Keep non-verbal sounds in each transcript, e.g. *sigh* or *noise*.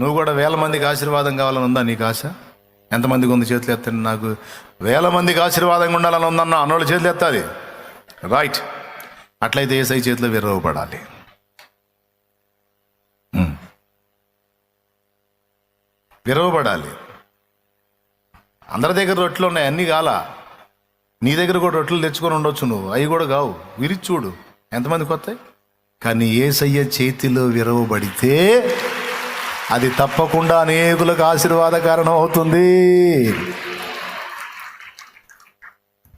నువ్వు కూడా వేల మందికి ఆశీర్వాదం కావాలని ఉందా నీకు ఆశ? ఎంతమందికి ఉంది చేతులు ఎత్తండి నాకు వేల మందికి ఆశీర్వాదంగా ఉండాలని ఉందన్న అన్నోళ్ళ చేతులు ఎత్తాలి రైట్ అట్లయితే ఏసై చేతిలో విరవపడాలి విరవపడాలి విరవబడాలి అందరి దగ్గర రొట్టెలు ఉన్నాయి అన్నీ కాలా. నీ దగ్గర కూడా రొట్టెలు తెచ్చుకొని ఉండొచ్చు నువ్వు. అవి కూడా కావు. విరిచి చూడు. ఎంతమందికి వస్తాయి? కానీ ఏసయ్య చేతిలో విరవబడితే అది తప్పకుండా అనేకులకు ఆశీర్వాద కారణం అవుతుంది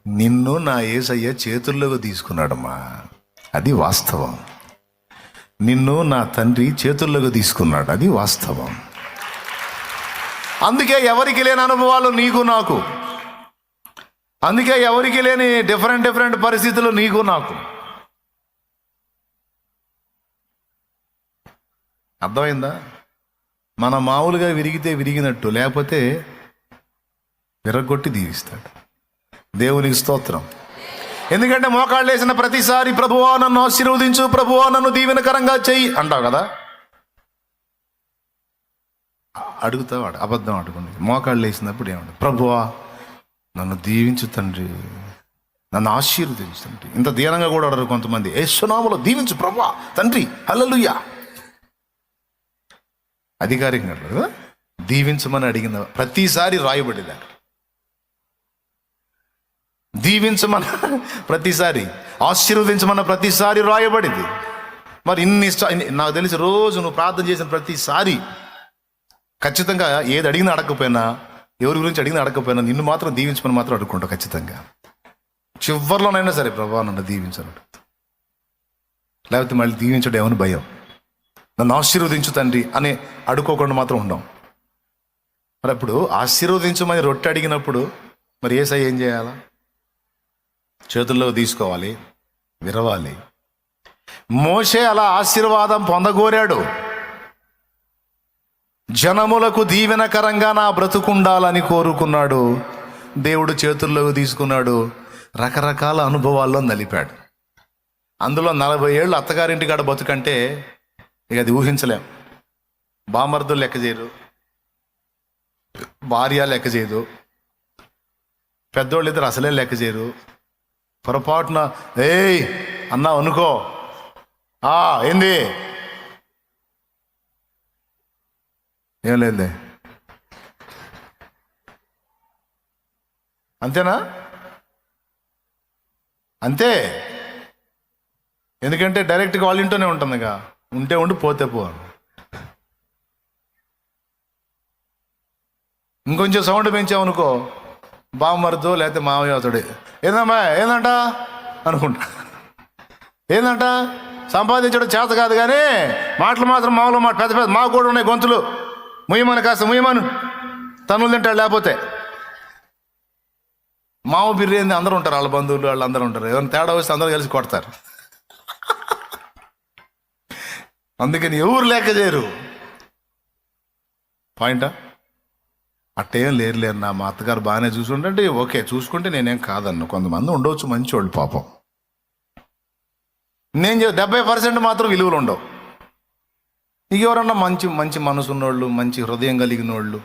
నిన్ను నా ఏసయ్య చేతుల్లోకి తీసుకున్నాడమ్మా. అది వాస్తవం. నిన్ను నా తండ్రి చేతుల్లోకి తీసుకున్నాడు. అది వాస్తవం. అందుకే ఎవరికి లేని అనుభవాలు నీకు నాకు. అందుకే ఎవరికి లేని డిఫరెంట్ డిఫరెంట్ పరిస్థితులు నీకు నాకు. అర్థమైందా? మన మామూలుగా విరిగితే విరిగినట్టు లేకపోతే విరగొట్టి దీవిస్తాడు. దేవునికి స్తోత్రం. ఎందుకంటే మోకాళ్ళు వేసిన ప్రతిసారి ప్రభువా నన్ను ఆశీర్వదించు ప్రభువా నన్ను దీవెనకరంగా చెయ్యి అంటావు కదా? అడుగుతావాడు అబద్ధం అడుగుండి మోకాళ్ళు వేసినప్పుడు ఏమంటాడు ప్రభువా నన్ను దీవించు తండ్రి. నన్ను ఆశీర్వదించు తండ్రి. ఇంత దీనంగా కూడా అడరు కొంతమంది. ఏసునామలో దీవించు ప్రభువా తండ్రి. హల్లెలూయా. అధికారికంగా కదా? దీవించమని అడిగిన ప్రతిసారి రాయబడేది అక్కడ. దీవించమన్న *laughs* ప్రతిసారి ఆశీర్వదించమన్న ప్రతిసారి రాయబడింది. మరి ఇన్ని ఇష్ట నాకు తెలిసి రోజు నువ్వు ప్రార్థన చేసిన ప్రతిసారి ఖచ్చితంగా ఏది అడిగినా అడగకపోయినా ఎవరి గురించి అడిగినా అడగకపోయినా నిన్ను మాత్రం దీవించమని మాత్రం అడుక్కుంటావు ఖచ్చితంగా. చివరిలోనైనా సరే ప్రభా నన్ను దీవించను. లేకపోతే మళ్ళీ దీవించడం ఏమని భయం? నన్ను ఆశీర్వదించు తండ్రి అని అడుక్కోకుండా మాత్రం ఉండం. మరి అప్పుడు ఆశీర్వదించమని రొట్టె అడిగినప్పుడు మరి ఏసై ఏం చేయాలా? చేతుల్లో తీసుకోవాలి విరవాలి. మోషే అలా ఆశీర్వాదం పొందగోరాడు. జనములకు దీవెనకరంగా నా బ్రతుకుండాలని కోరుకున్నాడు. దేవుడు చేతుల్లోకి తీసుకున్నాడు రకరకాల అనుభవాల్లో నలిపాడు. అందులో నలభై ఏళ్ళు అత్తగారింటి కాడ బతుకంటే ఇక అది ఊహించలేం. బామర్దులు లెక్క చేయరు. భార్య లెక్క చేయదు. పెద్దోళ్ళు ఇద్దరు అసలే లెక్క చేయరు. పొరపాటున ఏయ్ అన్నా అనుకో ఆ ఏంది? ఏం లేదు అంతేనా? అంతే. ఎందుకంటే డైరెక్ట్గా వాళ్ళ ఇంట్లోనే ఉంటుందిగా. ఉంటే ఉండి పోతే పో. ఇంకొంచెం సౌండ్ పెంచామనుకో బామ్మరుదో లేకపోతే మామయ్య అవుతాడు. ఏందమ్మా ఏందంట? అనుకుంటా. ఏందంట? సంపాదించడం చేత కాదు కానీ మాటలు మాత్రం మామూలు మాట పెద్ద పెద్ద మాకు కూడా ఉన్నాయి గొంతులు. ముయ్యమని కాస్త ముయ్యమను. తనులు తింటాడు లేకపోతే. మామ బిర్యానీ అందరూ ఉంటారు వాళ్ళ బంధువులు వాళ్ళు అందరూ ఉంటారు. ఏదైనా తేడా వస్తే అందరూ కలిసి కొడతారు. అందుకని ఎవరు లేక చేయరు. పాయింటా అట్టేం లేరు లేరు నా మా అత్తగారు బాగానే చూసుకుంటే ఓకే చూసుకుంటే నేనేం కాదన్ను. కొంతమంది ఉండవచ్చు మంచోళ్ళు పాపం. నేను డెబ్బై పర్సెంట్ మాత్రం విలువలు ఉండవు. ఇక ఎవరన్నా మంచి మంచి మనసున్నోళ్ళు మంచి హృదయం కలిగిన వాళ్ళు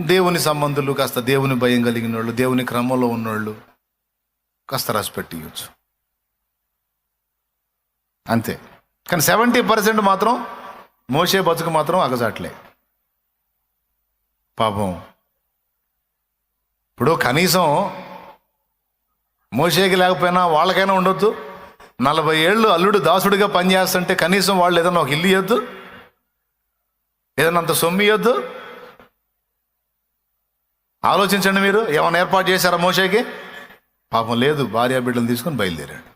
దేవుని సంబంధులు కాస్త దేవుని భయం కలిగిన వాళ్ళు దేవుని క్రమంలో ఉన్నోళ్ళు కాస్త రెస్పెక్ట్ ఇవ్వచ్చు అంతే. కానీ సెవెంటీ పర్సెంట్ మాత్రం మోసే బతుకు మాత్రం అగజాట్లే. పాపం. ఇప్పుడు కనీసం మోసేకి లేకపోయినా వాళ్ళకైనా ఉండొద్దు. నలభై ఏళ్ళు అల్లుడు దాసుడిగా పనిచేస్తుంటే కనీసం వాళ్ళు ఏదైనా ఒక ఇల్లు ఇవ్వద్దు ఏదైనా అంత సొమ్ము ఇవ్వద్దు ఆలోచించండి మీరు ఏమైనా ఏర్పాటు చేశారా మోసేకి? పాపం లేదు భార్య బిడ్డలు తీసుకొని బయలుదేరాడు.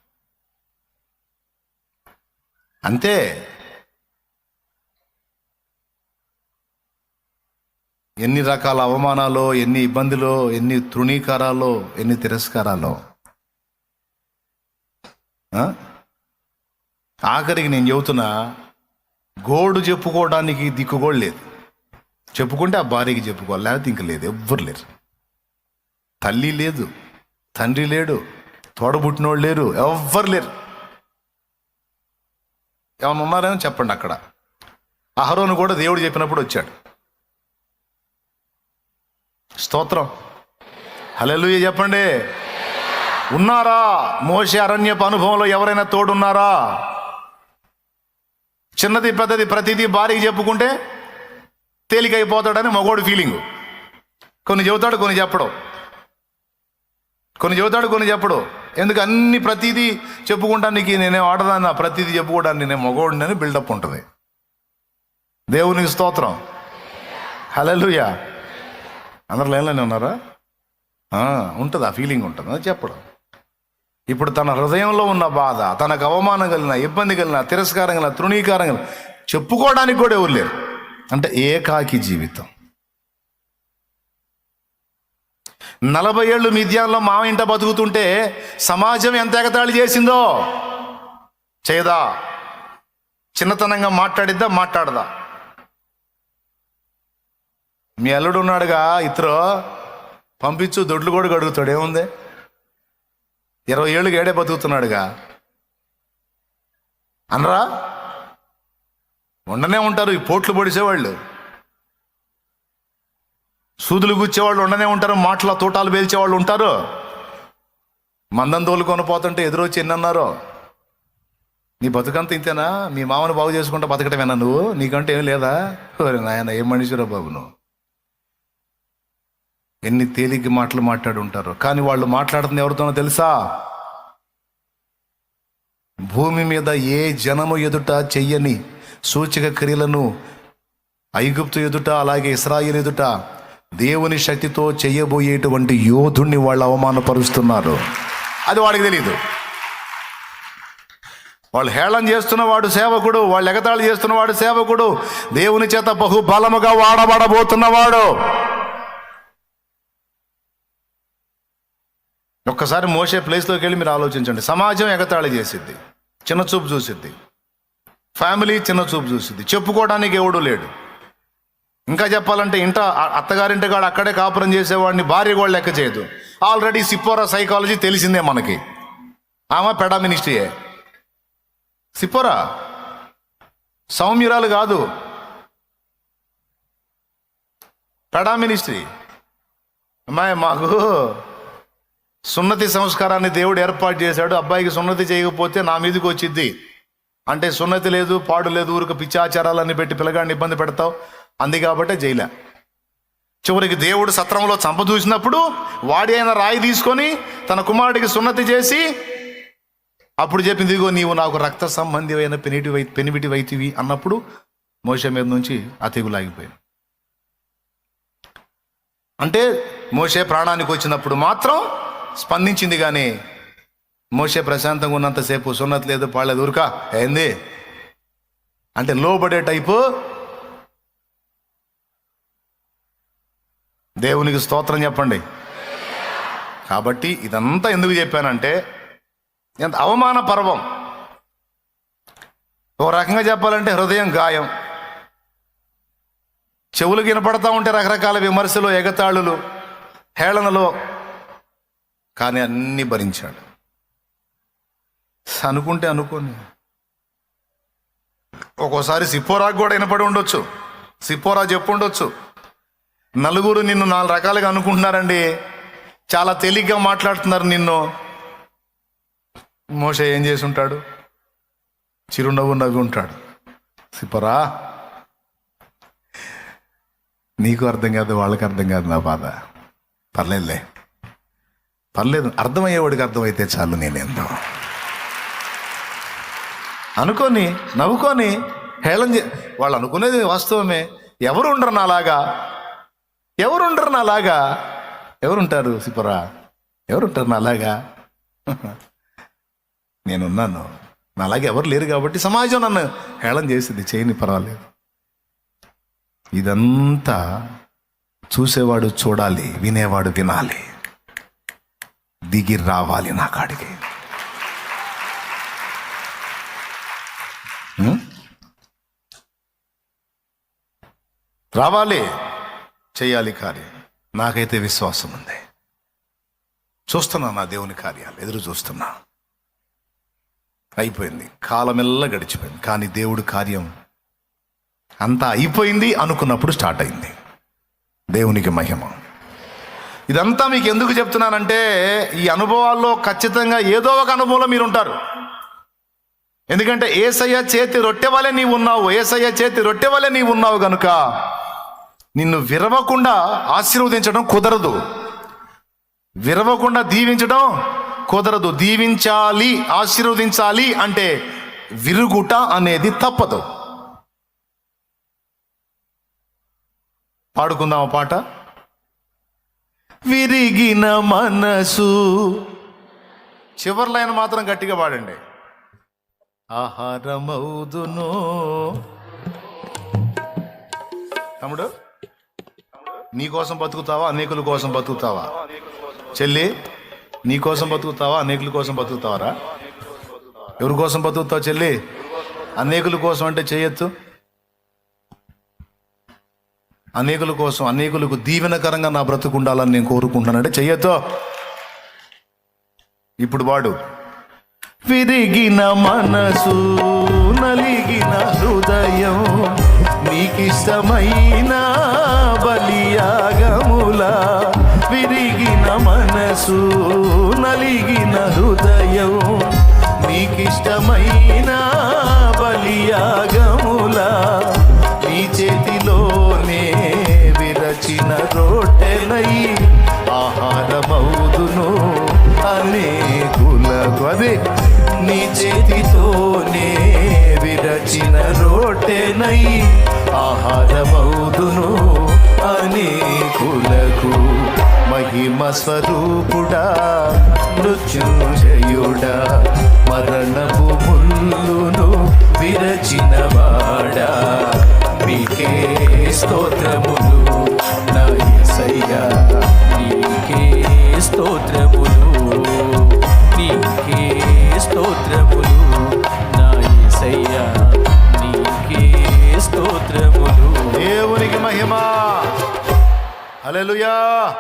అంతే. ఎన్ని రకాల అవమానాలు ఎన్ని ఇబ్బందులు ఎన్ని తృణీకారాలు ఎన్ని తిరస్కారాలు. ఆ? ఆఖరికి నేను చెబుతున్నా గోడు చెప్పుకోవడానికి దిక్కు కూడా లేదు. చెప్పుకుంటే ఆ భార్యకి చెప్పుకోవాలి లేకపోతే ఇంక లేదు ఎవ్వరు లేరు. తల్లి లేదు తండ్రి లేడు తోడబుట్టినోళ్ళు లేరు ఎవ్వరు లేరు. ఏమైనా ఉన్నారేమో చెప్పండి అక్కడ. అహరోను కూడా దేవుడు చెప్పినప్పుడు వచ్చాడు. స్తోత్రం. హలెలుయ చెప్పండి. ఉన్నారా? మోసే అరణ్యపు అనుభవంలో ఎవరైనా తోడున్నారా? చిన్నది పెద్దది ప్రతిదీ భార్యకి చెప్పుకుంటే తేలికైపోతాడని మగోడు ఫీలింగ్ కొన్ని చెబుతాడు కొన్ని చెప్పడు. కొన్ని చెబుతాడు కొన్ని చెప్పడు. ఎందుకు అన్ని ప్రతిదీ చెప్పుకోవడానికి నేనే ఆడదాన్ని ప్రతిదీ చెప్పుకోవడానికి నేను మగోడిని బిల్డప్ ఉంటుంది. దేవునికి స్తోత్రం. హలలుయా అందరు లైన్లోనే ఉన్నారా? ఉంటుంది ఆ ఫీలింగ్ ఉంటుంది అది చెప్పడం. ఇప్పుడు తన హృదయంలో ఉన్న బాధ తనకు అవమానం కలిగిన ఇబ్బంది కలిగిన తిరస్కారం కలిగిన తృణీకారం కలిగిన చెప్పుకోవడానికి కూడా ఎవరు లేరు. అంటే ఏకాకి జీవితం. నలభై ఏళ్ళు మిథ్యాల్లో మా ఇంట బతుకుతుంటే సమాజం ఎంత ఎగతాళి చేసిందో? చేయదా? చిన్నతనంగా మాట్లాడిద్దా? మాట్లాడదా? మీ అల్లుడు ఉన్నాడుగా ఇతరు. పంపించు దొడ్లు కూడా గడుగుతాడు ఏముంది? ఇరవై ఏళ్ళు ఏడే బతుకుతున్నాడుగా. అనరా? ఉండనే ఉంటారు ఈ పోట్లు పొడిచేవాళ్ళు. సూదులు గుచ్చేవాళ్ళు ఉండనే ఉంటారు మాటల తోటాలు పేల్చేవాళ్ళు ఉంటారు. మందం తోలుకొని పోతుంటే ఎదురొచ్చి ఎన్ని నీ బతుకంత ఇంతేనా? మీ మామను బాగు చేసుకుంటా బతకటమేనా నువ్వు? నీకంటే ఏం లేదా? నాయన ఏం మనిషిరా బాబు నువ్వు? ఎన్ని తేలిక మాటలు మాట్లాడి ఉంటారు. కానీ వాళ్ళు మాట్లాడుతుంది ఎవరితోనో తెలుసా? భూమి మీద ఏ జనము ఎదుట చెయ్యని సూచక క్రియలను ఐగుప్తు ఎదుట అలాగే ఇస్రాయిల్ ఎదుట దేవుని శక్తితో చేయబోయేటువంటి యోధుణ్ణి వాళ్ళు అవమానపరుస్తున్నారు. అది వాడికి తెలియదు వాళ్ళు హేళన చేస్తున్నవాడు సేవకుడు వాళ్ళు ఎగతాళి చేస్తున్నవాడు సేవకుడు దేవుని చేత బహుబలముగా వాడబడబోతున్నవాడు. ఒక్కసారి మోసే ప్లేస్లోకి వెళ్ళి మీరు ఆలోచించండి. సమాజం ఎగతాళి చేసిద్ది చిన్న చూపు చూసిద్ది. ఫ్యామిలీ చిన్న చూపు చూసిద్ది. చెప్పుకోవడానికి ఎవడు లేడు. ఇంకా చెప్పాలంటే ఇంట అత్తగారింటి కాడ అక్కడే కాపురం చేసేవాడిని భార్య కూడా లెక్క చేయదు. ఆల్రెడీ సిప్పోరా సైకాలజీ తెలిసిందే మనకి. ఆమె పెడా మినిస్ట్రీయే. సిప్పోరా? సౌమ్యురాలు కాదు. పెడా మినిస్ట్రీ. అమ్మాయి మాకు సున్నతి సంస్కారాన్ని దేవుడు ఏర్పాటు చేశాడు. అబ్బాయికి సున్నతి చేయకపోతే నా మీదకి వచ్చిద్ది. అంటే సున్నతి లేదు పాడు లేదు ఊరికి పిచ్చాచారాలన్నీ పెట్టి పిల్లగాడిని ఇబ్బంది పెడతావు. అంది కాబట్టే జైలే. చివరికి దేవుడు సత్రంలో చంప చూసినప్పుడు వాడి అయిన రాయి తీసుకొని తన కుమారుడికి సున్నతి చేసి అప్పుడు చెప్పింది ఇదిగో నీవు నాకు రక్త సంబంధివైన పెనిటి వై పెనివిటి వైతివి అన్నప్పుడు మోస మీద నుంచి ఆ తెగులాగిపోయింది అంటే మోసే ప్రాణానికి వచ్చినప్పుడు మాత్రం స్పందించింది కానీ మోసే ప్రశాంతంగా ఉన్నంతసేపు సున్నతి లేదు పాడలేదు ఊరుకా ఏంది? అంటే లోబడే టైపు దేవునికి స్తోత్రం చెప్పండి. కాబట్టి ఇదంతా ఎందుకు చెప్పానంటే ఎంత అవమాన పర్వం. ఓ రకంగా చెప్పాలంటే హృదయం గాయం. చెవులు వినపడతా ఉంటే రకరకాల విమర్శలు ఎగతాళులు హేళనలు. కానీ అన్నీ భరించాడు. అనుకుంటే అనుకోని. ఒక్కోసారి సిప్పోరాకు కూడా వినపడి ఉండొచ్చు. సిప్పోరా చెప్పు ఉండొచ్చు. నలుగురు నిన్ను నాలుగు రకాలుగా అనుకుంటున్నారండి. చాలా తేలిగ్గా మాట్లాడుతున్నారు నిన్ను. మోస ఏం చేసి ఉంటాడు చిరునవ్వు నవ్వి ఉంటాడు. సిపరా నీకు అర్థం కాదు వాళ్ళకి అర్థం కాదు నా బాధ. పర్లేదులే. పర్లేదు అర్థమయ్యేవాడికి అర్థమైతే చాలు నేనేందో అనుకొని నవ్వుకొని హేళన చే వాళ్ళు అనుకునేది వాస్తవమే. ఎవరు ఉండరు నాలాగా. ఎవరుండరు నాలాగా? ఎవరుంటారు సిపరా? ఎవరుంటారు నాలాగా? నేనున్నాను. నాలాగే ఎవరు లేరు కాబట్టి సమాజం నన్ను హేళన చేసింది. చేయని పర్వాలేదు. ఇదంతా చూసేవాడు చూడాలి వినేవాడు వినాలి. దిగి రావాలి నా కాడికి. రావాలి. చేయాలి కార్యం నాకైతే విశ్వాసం ఉంది. చూస్తున్నా నా దేవుని కార్యాలు ఎదురు చూస్తున్నా. అయిపోయింది. కాలమెల్లా గడిచిపోయింది. కానీ దేవుడు కార్యం అంతా అయిపోయింది అనుకున్నప్పుడు స్టార్ట్ అయింది. దేవునికి మహిమ. ఇదంతా మీకు ఎందుకు చెప్తున్నానంటే ఈ అనుభవాల్లో ఖచ్చితంగా ఏదో ఒక అనుభవంలో మీరు ఉంటారు ఎందుకంటే ఏసయ్య చేతి రొట్టె వలె నీవు ఉన్నావు ఏసయ్య చేతి రొట్టె వలె నీవు ఉన్నావు కనుక నిన్ను విరవకుండా ఆశీర్వదించడం కుదరదు. విరవకుండా దీవించడం కుదరదు. దీవించాలి ఆశీర్వదించాలి అంటే విరుగుట అనేది తప్పదు. పాడుకుందాం ఆ పాట? విరిగిన మనసు. చివరి లైన్ మాత్రం గట్టిగా పాడండి. ఆహారమౌదును తమ్ముడు? నీ కోసం బతుకుతావా అనేకుల కోసం బతుకుతావా? చెల్లి నీ కోసం బతుకుతావా అనేకుల కోసం బతుకుతావరా? ఎవరి కోసం బతుకుతావు చెల్లి? అనేకుల కోసం అంటే చేయొచ్చు అనేకుల కోసం అనేకులకు దీవెనకరంగా నా బ్రతుకు ఉండాలని నేను కోరుకుంటున్నానంటే చెయ్యతో ఇప్పుడు వాడు విరిగిన మనసు నలిగిన హృదయం నీకిష్టమైన బలియాగముల విరిగిన మనసు నలిగిన హృదయం. నీకిష్టమైన బలియాగముల నీ చేతిలోనే విరచిన రోటెనై ఆహారమౌదును అనేకులకు అదే నీ చేతితోనే విరచిన రోటెనై ఆహారమౌదును అనేకులకు మహిమ స్వరూపుడా మృత్యుంజయుడా మరణపు ముల్లును విరచిన వాడా. నీకే స్తోత్రములు నా సయ్యా నీకే స్తోత్రములు. హల్లెలూయా.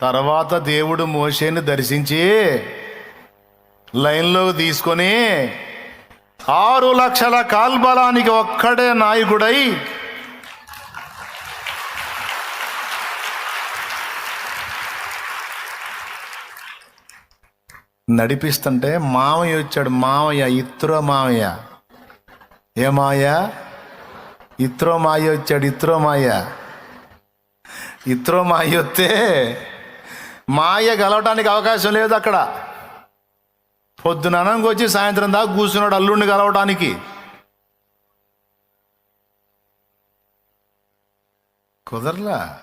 తర్వాత దేవుడు మోషేని దర్శించి లైన్లో తీసుకొని ఆరు లక్షల కాల్బలానికి ఒక్కడే నాయకుడై నడిపిస్తుంటే మామయ్య వచ్చాడు. మామయ్య ఇత్రో మామయ్య. ఏ ఇత్రో మాయ వచ్చాడు ఇత్రో మాయ ఇత్రో మాయ వస్తే మాయ కలవటానికి అవకాశం లేదు అక్కడ. పొద్దున వచ్చి సాయంత్రం దాకా కూర్చున్నాడు అల్లుడిని కలవటానికి కుదరలా?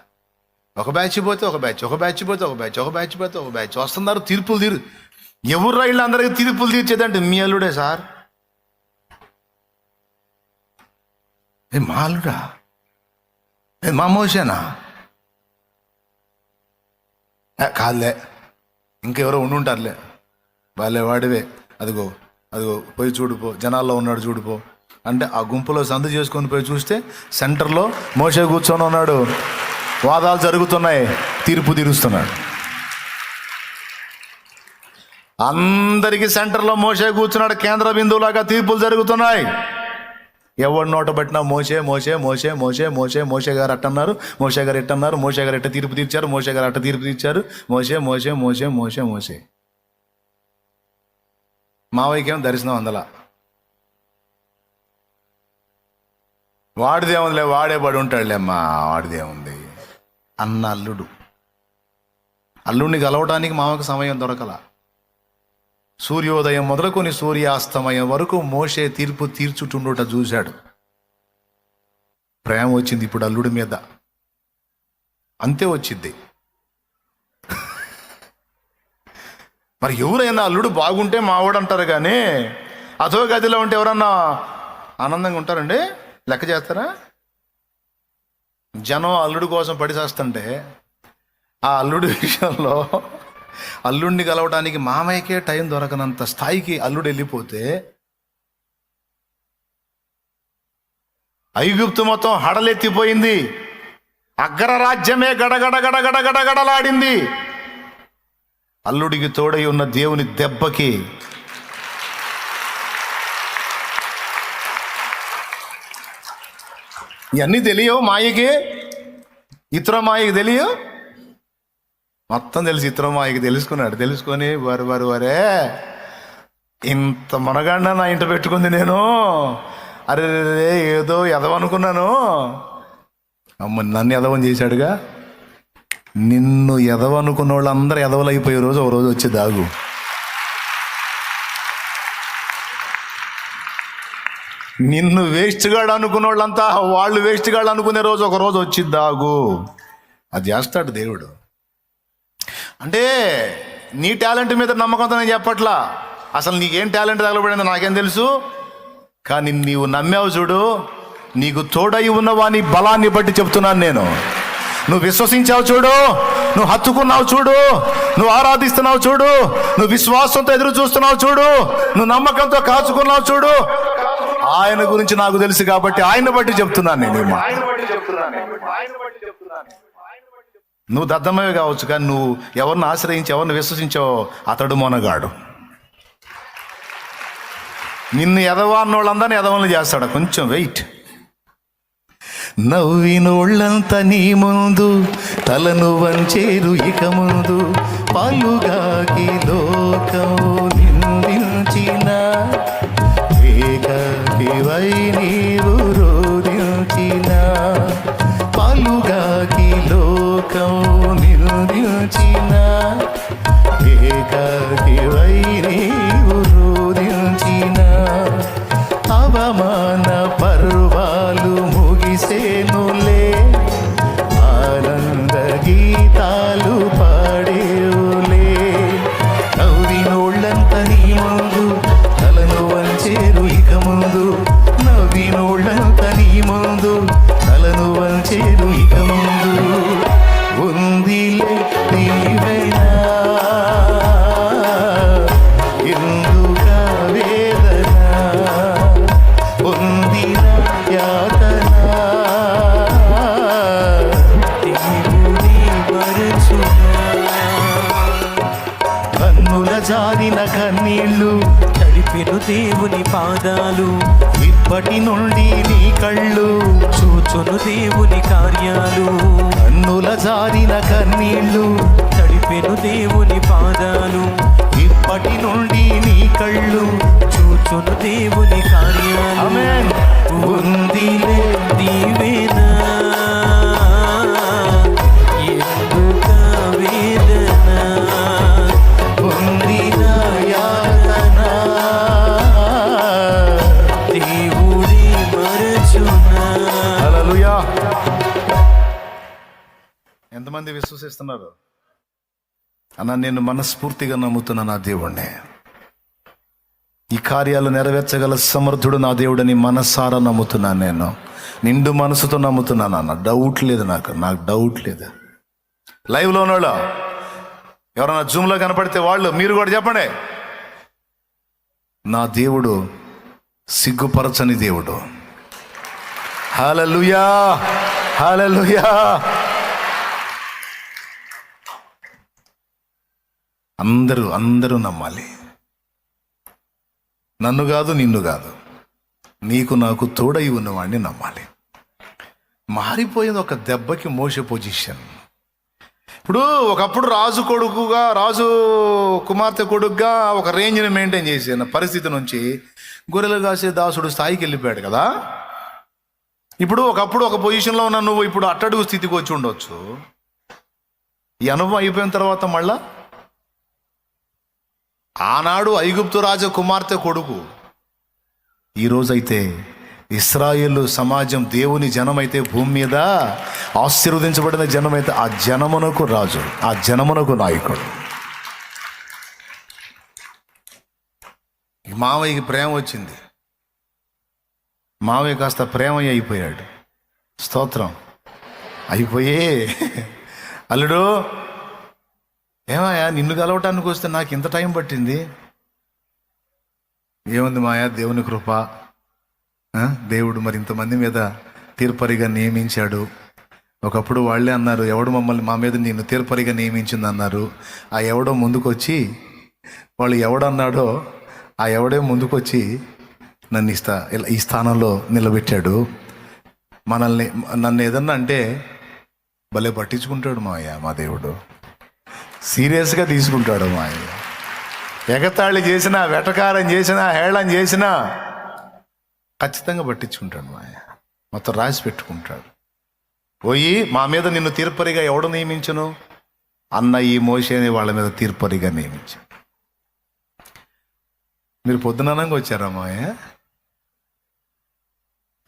ఒక బ్యాచ్ పోతే ఒక బ్యాచ్ ఒక బ్యాచ్ పోతే ఒక బ్యాచ్ ఒక బ్యాచ్ పోతే ఒక బ్యాచ్. వస్తున్నారు తీర్పులు తీరు. ఎవరు రైళ్ళు అందరికీ తీర్పులు తీర్చేదంటే మీ అల్లుడే సార్? ఏ మా ఏ మామోసేనా కాదులే. ఇంకెవరో ఉండుంటారులే. వాళ్ళే వాడివే. అదిగో అదిగో పోయి చూడుపో. జనాల్లో ఉన్నాడు చూడుపో. అంటే ఆ గుంపులో సందు చేసుకొని పోయి చూస్తే సెంటర్లో మోసే కూర్చొని ఉన్నాడు. వాదాలు జరుగుతున్నాయి. తీర్పు తీరుస్తున్నాడు. అందరికీ సెంటర్లో మోసే కూర్చున్నాడు. కేంద్ర బిందువులాగా తీర్పులు జరుగుతున్నాయి. ఎవడు నోట పెట్టినా మోసే మోసే మోసే మోసే మోసే మోసే గారు అట్టన్నారు. మోసే గారు ఎట్టన్నారు? మోసే గారు ఎట్ట తీర్పు తీర్చారు? మోసే గారు అట్ట తీర్పు తీర్చారు? మోసే మోసే మోసే మోసే మోసే. మావయ్యకేం దర్శనం అందలా? వాడిదేముందిలే వాడే పడి ఉంటాడులేమ్మా వాడిదేముంది అన్న అల్లుడు. అల్లుడిని కలవడానికి మామకు సమయం దొరకలా. సూర్యోదయం మొదలుకొని సూర్యాస్తమయం వరకు మోసే తీర్పు తీర్చుటుండుట చూశాడు. ప్రేమ వచ్చింది ఇప్పుడు అల్లుడి మీద. అంతే వచ్చింది. మరి ఎవరైనా అల్లుడు బాగుంటే మావాడు అంటారు కానీ అధో గదిలో ఉంటే ఎవరన్నా ఆనందంగా ఉంటారండి? లెక్క చేస్తారా? జనం అల్లుడు కోసం పడిచేస్తుంటే ఆ అల్లుడి విషయంలో అల్లుడిని కలవడానికి మామయ్యకే టైం దొరకనంత స్థాయికి అల్లుడు వెళ్ళిపోతే ఐగుప్తు మొత్తం హడలెత్తిపోయింది. అగ్ర రాజ్యమే గడగడగడగడగడగడలాడింది అల్లుడికి తోడై ఉన్న దేవుని దెబ్బకి ఇవన్నీ తెలియవు మాయకి? ఇతర మాయకి తెలియవు? మొత్తం తెలిసి ఇతర మాయకి తెలుసుకున్నాడు. తెలుసుకొని వారు వారు వారే ఇంత మనగాండ నా ఇంట పెట్టుకుంది నేను. అరే రే, ఏదో ఎదవనుకున్నాను అమ్మ నన్ను ఎదవని చేశాడుగా? నిన్ను ఎదవనుకున్న వాళ్ళందరూ ఎదవలు అయిపోయే రోజు ఒక రోజు వచ్చి దాగు. నిన్ను వేస్ట్గాడు అనుకున్న వాళ్ళంతా వాళ్ళు వేస్ట్గాడు అనుకునే రోజు ఒక రోజు వచ్చి దాగు. అది చేస్తాడు దేవుడు. అంటే నీ టాలెంట్ మీద నమ్మకంతో నేను చెప్పట్లా. అసలు నీకేం టాలెంట్ తగలబడిందో నాకేం తెలుసు? కానీ నీవు నమ్మావు చూడు నీకు తోడై ఉన్నవాని బలాన్ని బట్టి చెప్తున్నాను నేను. నువ్వు విశ్వసించావు చూడు నువ్వు హత్తుకున్నావు చూడు నువ్వు ఆరాధిస్తున్నావు చూడు నువ్వు విశ్వాసంతో ఎదురు చూస్తున్నావు చూడు నువ్వు నమ్మకంతో కాచుకున్నావు చూడు. ఆయన గురించి నాకు తెలుసు కాబట్టి ఆయన బట్టి చెప్తున్నాను నేను ఈ నువ్వు దద్దమ్మవే కావచ్చు కానీ నువ్వు ఎవరిని ఆశ్రయించి ఎవరిని విశ్వసించావో అతడు మొనగాడు. నిన్ను ఎదవా అన్నోళ్ళందరినీ ఎదవలను చేస్తాడు. కొంచెం వెయిట్. నవ్వినోళ్ళంత నీ ముందు తలను వంచేరు ఇక ముందు పాలుగాకి లోకం లోకం అన్న నేను మనస్ఫూర్తిగా నమ్ముతున్నా నా దేవుణ్ణి. ఈ కార్యాలు నెరవేర్చగల సమర్థుడు నా దేవుడని మనసారా నమ్ముతున్నాను నేను. నిండు మనసుతో నమ్ముతున్నాను అన్న డౌట్ లేదు నాకు. నాకు డౌట్ లేదు. లైవ్లో ఉన్నోళ్ళు ఎవరైనా జూమ్లో కనపడితే వాళ్ళు మీరు కూడా చెప్పండి. నా దేవుడు సిగ్గుపరచని దేవుడు. హలలుయా హలలుయా అందరూ అందరూ నమ్మాలి. నన్ను కాదు నిన్ను కాదు. నీకు నాకు తోడై ఉన్నవాడిని నమ్మాలి. మారిపోయింది ఒక దెబ్బకి మోసే పొజిషన్. ఇప్పుడు ఒకప్పుడు రాజు కొడుకుగా రాజు కుమార్తె కొడుకుగా ఒక రేంజ్ని మెయింటైన్ చేసిన పరిస్థితి నుంచి గొర్రెలు కాసే దాసుడు స్థాయికి వెళ్ళిపోయాడు కదా. ఇప్పుడు ఒకప్పుడు ఒక పొజిషన్లో ఉన్న నువ్వు ఇప్పుడు అట్టడుగు స్థితికి వచ్చి ఉండొచ్చు. ఈ అనుభవం అయిపోయిన తర్వాత మళ్ళా ఆనాడు ఐగుప్తు రాజు కుమార్తె కొడుకు. ఈరోజైతే ఇస్రాయేల్ సమాజం దేవుని జనమైతే భూమి మీద ఆశీర్వదించబడిన జనమైతే ఆ జనమునకు రాజు ఆ జనమునకు నాయకుడు. మావయ్యకి ప్రేమ వచ్చింది. మావయ్య కాస్త ప్రేమయ్య అయిపోయాడు. స్తోత్రం. అయిపోయే. అల్లుడు ఏమాయా నిన్ను కలవటానికి వస్తే నాకు ఇంత టైం పట్టింది? ఏముంది మాయా దేవుని కృప? దేవుడు మరి ఇంతమంది మీద తీర్పరిగా నియమించాడు. ఒకప్పుడు వాళ్ళే అన్నారు ఎవడు మమ్మల్ని మా మీద నిన్ను తీర్పరిగా నియమించింది అన్నారు ఆ ఎవడో ముందుకొచ్చి వాళ్ళు ఎవడన్నాడో ఆ ఎవడే ముందుకొచ్చి నన్ను ఈ స్థా ఇలా ఈ స్థానంలో నిలబెట్టాడు. మనల్ని నన్ను ఏదన్నా అంటే భలే పట్టించుకుంటాడు మా అయ్యా మా దేవుడు. సీరియస్గా తీసుకుంటాడు మా ఆయన. ఎగతాళి చేసినా వెటకారం చేసినా హేళం చేసినా ఖచ్చితంగా పట్టించుకుంటాడు మా అయ్య మొత్తం రాసి పెట్టుకుంటాడు. పోయి మా మీద నిన్ను తీర్పరిగా ఎవడు నియమించను? అన్న ఈ మోసేని వాళ్ళ మీద తీర్పరిగా నియమించు. మీరు పొద్దుననంగా వచ్చారా మాయ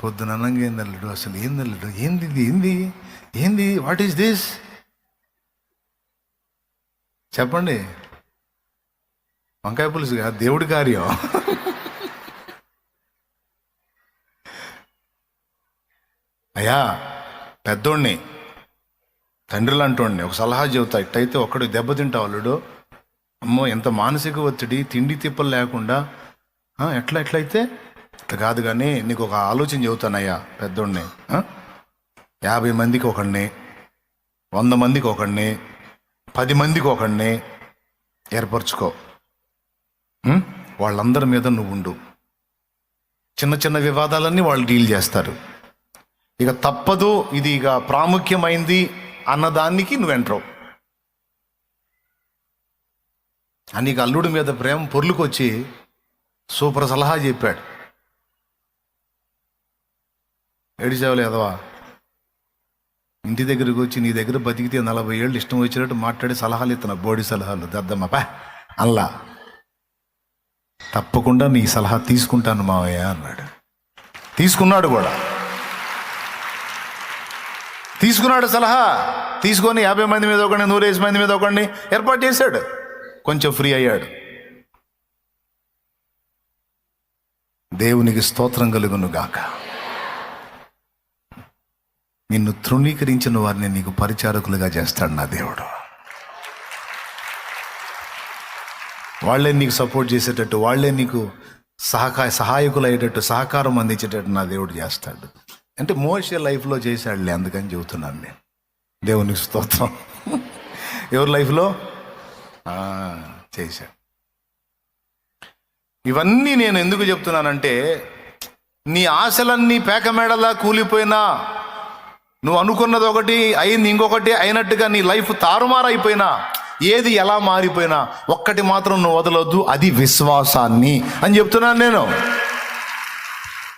పొద్దుననంగా ఏందల్లుడు అసలు ఏందల్లుడు ఏంది ఏంది? ఏంది? వాట్ ఈస్ దిస్ చెప్పండి. వంకాయ పులుసు దేవుడి కార్యం. అయ్యా పెద్దోడిని తండ్రులు అంటోడిని ఒక సలహా చెబుతా. ఇట్టయితే ఒక్కడు దెబ్బతింటావు అల్లుడు. అమ్మో ఎంత మానసిక ఒత్తిడి తిండి తిప్పలు లేకుండా. ఎట్లా ఎట్లయితే? ఇట్లా కాదు కానీ నీకు ఒక ఆలోచన చెబుతానయ్యా పెద్దోడిని. యాభై మందికి ఒకడిని వంద మందికి ఒకడిని పది మందికి ఒకడిని ఏర్పరచుకో. వాళ్ళందరి మీద నువ్వు ఉండు. చిన్న చిన్న వివాదాలన్నీ వాళ్ళు డీల్ చేస్తారు. ఇక తప్పదు ఇది ఇక ప్రాముఖ్యమైంది అన్నదానికి నువ్వు ఎంట్రావు అని నీకు అల్లుడి మీద ప్రేమ పొర్లుకొచ్చి సూపర్ సలహా చెప్పాడు. ఏడిసేవలు ఎదవా ఇంటి దగ్గరకు వచ్చి నీ దగ్గర బతికితే నలభై ఏళ్ళు ఇష్టం వచ్చినట్టు మాట్లాడి సలహాలు ఇస్తున్నా. బోడి సలహాలు. దద్దమ్మ పా. అల్లా. తప్పకుండా నీ సలహా తీసుకుంటాను మావయ్య అన్నాడు. తీసుకున్నాడు కూడా. తీసుకున్నాడు సలహా. తీసుకొని యాభై మంది మీద ఒకడిని నూరేసి మంది మీద ఒకడిని ఏర్పాటు చేశాడు. కొంచెం ఫ్రీ అయ్యాడు. దేవునికి స్తోత్రం కలుగును గాక. నిన్ను తృణీకరించిన వారిని నీకు పరిచారకులుగా చేస్తాడు నా దేవుడు. వాళ్ళే నీకు సపోర్ట్ చేసేటట్టు వాళ్ళే నీకు సహకార సహాయకులు అయ్యేటట్టు సహకారం అందించేటట్టు నా దేవుడు చేస్తాడు. అంటే మోసే లైఫ్లో చేశాడులే అందుకని చెబుతున్నాను నేను. దేవునికి స్తోత్రం. ఎవరి లైఫ్లో? చేశాడు. ఇవన్నీ నేను ఎందుకు చెప్తున్నానంటే నీ ఆశలన్నీ పేకమేడలా కూలిపోయినా నువ్వు అనుకున్నది ఒకటి అయింది ఇంకొకటి అయినట్టుగా నీ లైఫ్ తారుమారైపోయినా ఏది ఎలా మారిపోయినా ఒక్కటి మాత్రం నువ్వు వదలొద్దు అది విశ్వాసాన్ని. అని చెప్తున్నాను నేను.